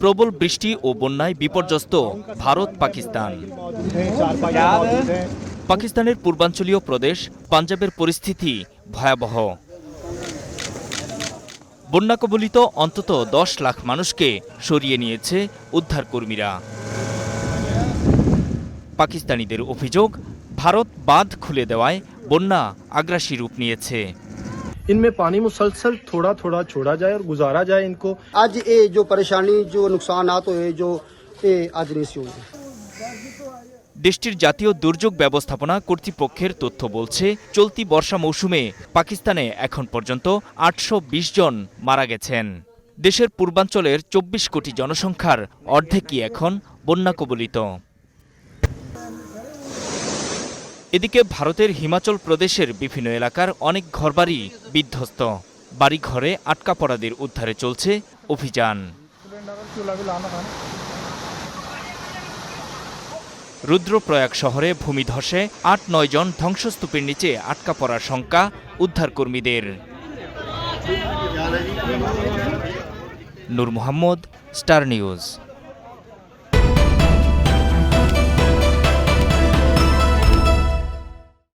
প্রবল বৃষ্টি ও বন্যায় বিপর্যস্ত ভারত পাকিস্তান। পাকিস্তানের পূর্বাঞ্চলীয় প্রদেশ পাঞ্জাবের পরিস্থিতি ভয়াবহ। বন্যা কবলিত অন্তত দশ লাখ মানুষকে সরিয়ে নিয়েছে উদ্ধারকর্মীরা। পাকিস্তানিদের অভিযোগ ভারত বাঁধ খুলে দেওয়ায় বন্যা আগ্রাসী রূপ নিয়েছে। इनमें पानी मुसलसल थोड़ा थोड़ा छोड़ा जाए और गुजारा जाए इनको। आज ये जो परेशानी जो नुकसान हुए जो ये आज नहीं सी দেশটির জাতীয় দুর্যোগ ব্যবস্থাপনা কর্তৃপক্ষের তথ্য বলছে চলতি বর্ষা মৌসুমে পাকিস্তানে এখন পর্যন্ত আটশো বিশ জন মারা গেছেন। দেশের পূর্বাঞ্চলের চব্বিশ কোটি জনসংখ্যার অর্ধেকই এখন বন্যা কবলিত। এদিকে ভারতের হিমাচল প্রদেশের বিভিন্ন এলাকার অনেক ঘরবাড়ি বিধ্বস্ত। বাড়িঘরে আটকা পড়াদের উদ্ধারে চলছে অভিযান। রুদ্রপ্রয়াগ শহরে ভূমিধসে আট নয় জন ধ্বংসস্তূপের নিচে আটকা পড়ার শঙ্কা উদ্ধারকর্মীদের। Nur Mohammad, star news.